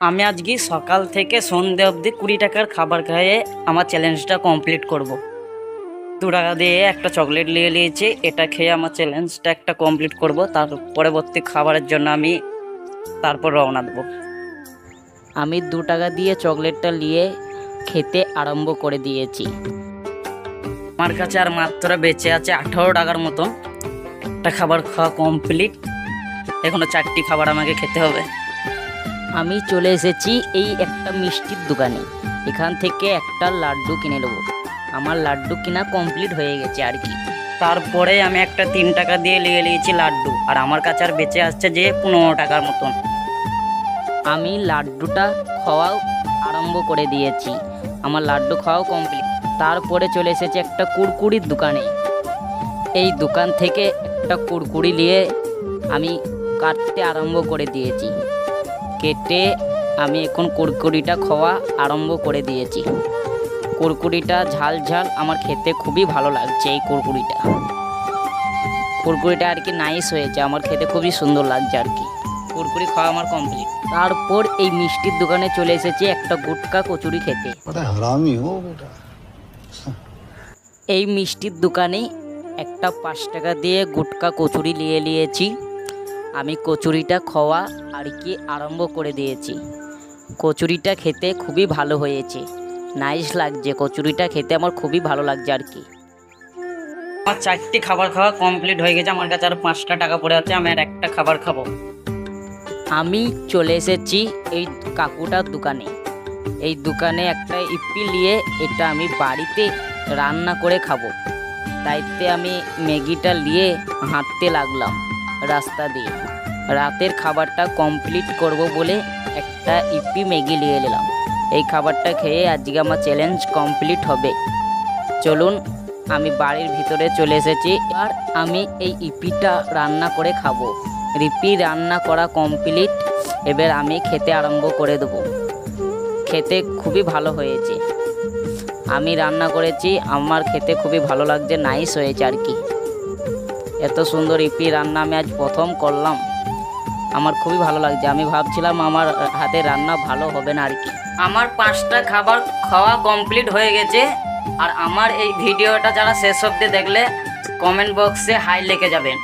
আমি আজকে সকাল থেকে সন্ধে অবধি কুড়ি টাকার খাবার খেয়ে আমার চ্যালেঞ্জটা কমপ্লিট করব। দু টাকা দিয়ে একটা চকলেট নিয়ে নিয়েছি, এটা খেয়ে আমার চ্যালেঞ্জটা একটা কমপ্লিট করব, তার পরবর্তী খাবারের জন্য আমি তারপর রওনা দেবো। আমি দু টাকা দিয়ে চকলেটটা নিয়ে খেতে আরম্ভ করে দিয়েছি। আমার কাছে আর মাত্র বেঁচে আছে আঠারো টাকার মতন একটা খাবার খাওয়া কমপ্লিট এখনও চারটি খাবার আমাকে খেতে হবে। আমি চলে এসেছি এই একটা মিষ্টির দোকানে। এখান থেকে একটা লাড্ডু কিনে নেব। আমার লাড্ডু কিনা কমপ্লিট হয়ে গেছে আর কি। তারপরে আমি একটা তিন টাকা দিয়ে নিয়ে নিয়েছি লাড্ডু। আর আমার কাছে আর বেঁচে আসছে যে পনেরো টাকার মতন। আমি লাড্ডুটা খাওয়াও আরম্ভ করে দিয়েছি। আমার লাড্ডু খাওয়াও কমপ্লিট তারপরে চলে এসেছে একটা কুরকুরির দোকানে। এই দোকান থেকে একটা কুরকুরি নিয়ে আমি কাটতে আরম্ভ করে দিয়েছি। কেটে আমি এখন কুরকুরিটা খাওয়া আরম্ভ করে দিয়েছি। কুরকুরিটা ঝাল ঝাল আমার খেতে খুবই ভালো লাগছে এই কুরকুরিটা। কুরকুরিটা আর কি নাইস হয়েছে আমার খেতে খুবই সুন্দর লাগছে আর কি কুরকুরি খাওয়া আমার কমপ্লিট তারপর এই মিষ্টির দোকানে চলে এসেছি একটা গুটকা কচুরি খেতে। এই মিষ্টির দোকানে একটা পাঁচ টাকা দিয়ে গুটকা কচুরি নিয়ে নিয়েছি। আমি কচুরিটা খাওয়া আর কি আরম্ভ করে দিয়েছি। কচুরিটা খেতে খুবই ভালো হয়েছে। নাইস লাগছে কচুরিটা খেতে আমার খুবই ভালো লাগছে আর কি। আমার চারটি খাবার খাওয়া কমপ্লিট হয়ে গেছে আমার কাছে আর পাঁচটা টাকা পড়ে আছে আমি আর একটা খাবার খাব। আমি চলে এসেছি এই কাকুটার দোকানে। এই দোকানে একটা ইপি নিয়ে এটা আমি বাড়িতে রান্না করে খাব। তাইতে আমি ম্যাগিটা নিয়ে হাঁটতে লাগলাম। রাস্তা দিয়ে। রাতের খাবারটা কমপ্লিট করব বলে একটা ইপি ম্যাগি নিয়ে নিলাম। এই খাবারটা খেয়ে আজকে আমার চ্যালেঞ্জ কমপ্লিট হবে। চলুন, আমি বাড়ির ভিতরে চলে এসেছি আর আমি এই ইপিটা রান্না করে খাব। রিপি রান্না করা কমপ্লিট এবার আমি খেতে আরম্ভ করে দেবো। খেতে খুবই ভালো হয়েছে। আমি রান্না করেছি, আমার খেতে খুবই ভালো লাগছে নাইস হয়েছে আর কি। এত সুন্দর ইপি রান্না আমি আজ প্রথম করলাম। আমার খুবই ভালো লাগছে। আমি ভাবছিলাম আমার হাতে রান্না ভালো হবে না আর কি। আমার পাঁচটা খাবার খাওয়া কমপ্লিট হয়ে গেছে। আর আমার এই ভিডিওটা যারা শেষ অব্দি দেখলে কমেন্ট বক্সে হাই লিখে যাবেন।